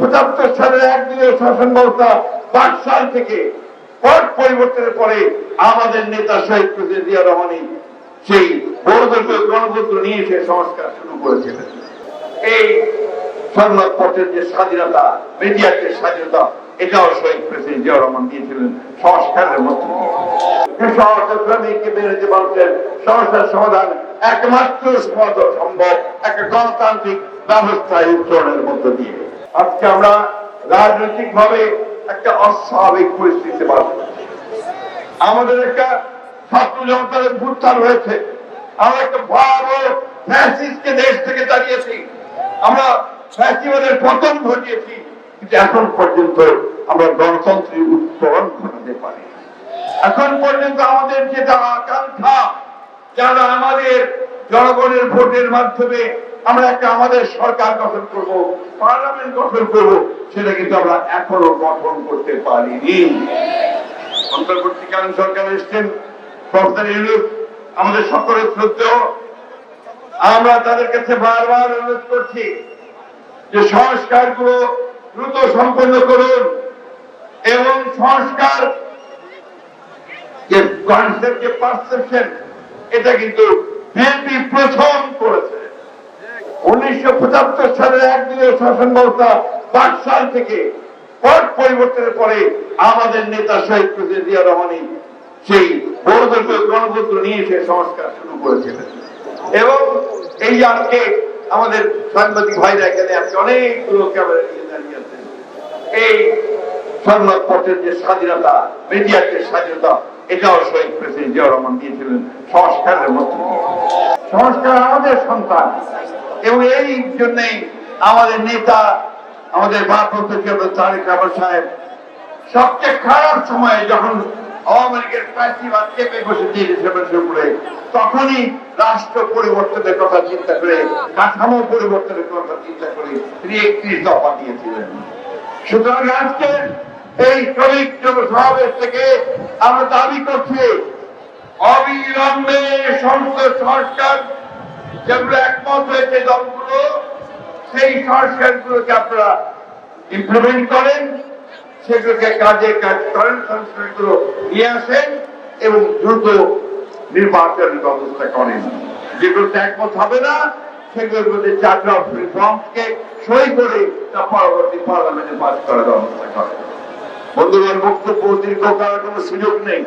পঁচাত্তর সালের একদিনের শাসন ব্যবস্থা সাল থেকে পট পরিবর্তনের পরে আমাদের নেতা শহীদ প্রেসিডেন্ট জিয়া রহমানি সেই বহুদলীয় গণতন্ত্র নিয়ে সে সংস্কার শুরু করেছিলেন। এই সংবাদপত্রের যে স্বাধীনতা, মিডিয়ার যে স্বাধীনতা, এটাও শহীদ প্রেসিডেন্ট জিয়া রহমান দিয়েছিলেন সংস্কারের মধ্য সমস্যার সমাধান একমাত্র সম্ভব, একটা গণতান্ত্রিক ব্যবস্থায় উত্তরণের মধ্য দিয়ে। আজকে আমরা রাজনৈতিক ভাবে একটা অস্বাভাবিক পরিস্থিতি বাস আমাদের একটা ছাত্র জনতার ভুত্থান হয়েছে। আমরা একটা ভয়াবহ ফ্যাসিস্টকে দেশ থেকে তাড়িয়েছি। আমরা ফ্যাসিবাদের পতন ঘটিয়েছি। কিন্তু এখন পর্যন্ত আমরা গণতন্ত্রের উত্তরণ ঘটাতে পারি এখন পর্যন্ত আমাদের যেটা আকাঙ্ক্ষা যারা আমাদের জনগণের ভোটের মাধ্যমে আমরা একটা আমাদের সরকার গঠন করব, পার্লামেন্ট গঠন করব, সেটা কিন্তু আমরা এখনও গঠন করতে পারিনি। অন্তর্বর্তীকালীন সরকার এসছেন, প্রফেসর আমাদের সকলের শ্রদ্ধেয়। আমরা তাদের কাছে বারবার অনুরোধ করছি যে সংস্কারগুলো দ্রুত সম্পন্ন করুন এবং সংস্কার যে কনসেপ্ট যে পারসেপশন এটা কিন্তু বিএনপি প্রথম করেছে। উনিশশো পঁচাত্তর সালের একদিনের শাসন ব্যবস্থা পাঁচ সাল থেকে পট পরিবর্তনের পরে আমাদের নেতা শহীদ প্রেসিডেন্ট রহমানি সেই বহুদলীয় গণতন্ত্র নিয়ে সে সংস্কার শুরু করেছিলেন। এবং এই আজকে আমাদের সাংবাদিক ভাইরা এখানে আজকে অনেকগুলো ক্যামেরা নিয়ে দাঁড়িয়ে আছেন। এই সংবাদপত্রের যে স্বাধীনতা, মিডিয়ার যে স্বাধীনতা, এটাও শহীদ প্রেসিডেন্ট জিয়া রহমান দিয়েছিলেন সংস্কারের মধ্য সংস্কার আমাদের সন্তান। এবং এই জন্যই আমাদের নেতা, আমাদের ভারপ্রাপ্ত তারেক রহমান সাহেব, সবচেয়ে খারাপ সময়ে যখন আওয়ামী লীগের বসে তখনই রাষ্ট্র পরিবর্তনের কথা চিন্তা করে, কাঠামো পরিবর্তনের কথা চিন্তা করে তিনি একত্রিশ দফা দিয়েছিলেন। সুতরাং এই শ্রমিক সমাবেশ থেকে আমরা দাবি করছি, অবিলম্বে সংসদ সংস্কার যেগুলো একমত হয়েছে দলগুলো, সেই সংস্কারগুলোকে আপনারা ইমপ্লিমেন্ট করেন, সেগুলোকে কাজে কাজ করেন, সংস্কারগুলো নিয়ে আসেন এবং দ্রুত নির্বাচনের ব্যবস্থা করেন। যেগুলোতে একমত হবে না, সেগুলোর মধ্যে চার্টার অফ রিফর্মসকে সই করে তা পরবর্তী পার্লামেন্টে পাস করার ব্যবস্থা করেন। বন্ধুগণ, বক্তব্য দীর্ঘ করার কোনো সুযোগ নেই।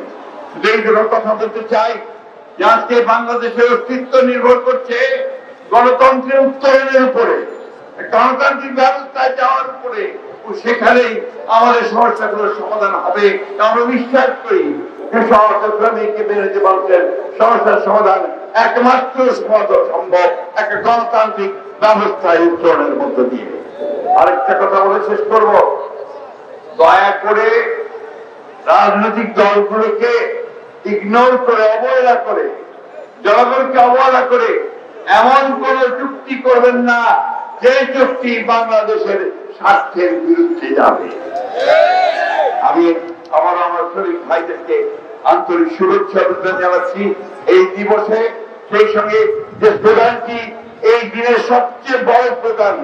শুধু এই কথা বলতে চাই যে আজকে বাংলাদেশের অস্তিত্ব নির্ভর করছে গণতন্ত্রের উত্তরণের উপরে গণতান্ত্রিক ব্যবস্থায় যাওয়ার উপরে, ও সেখানেই আমাদের সমস্যাগুলোর সমাধান হবে। আমরা বিশ্বাস করি কৃষক শ্রমিক মেরেছে মানুষের সমস্যার সমাধান একমাত্র সম্ভব একটা গণতান্ত্রিক ব্যবস্থায় উত্তরণের মধ্য দিয়ে। আরেকটা কথা বলে শেষ করব। দয়া করে রাজনৈতিক দলগুলোকে ইগনোর করে, অবহেলা করে, জনগণকে অবহেলা করে, এমন কোন চুক্তি করবেন না, যে চুক্তি বাংলাদেশের স্বার্থের বিরুদ্ধে যাবে। আমি আমার আমার শরীর ভাইদেরকে আন্তরিক শুভেচ্ছা অভিনন্দন জানাচ্ছি। এই দিবসে সেই সঙ্গে যে স্লোগানটি, এই দিনের সবচেয়ে বড় স্লোগান,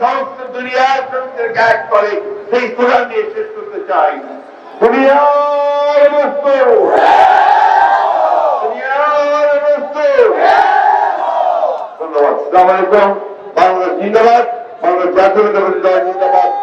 সমস্ত দুনিয়ার শ্রমিকদেরকে এক করে, সেই স্লোগান দিয়ে শেষ করতে চাই। দুনিয়ার বস্তু ধন্যবাদ। সালাম আলাইকুম। বাংলাদেশ জিন্দাবাদ। বাংলাদেশ জাতীয় জিন্দাবাদ।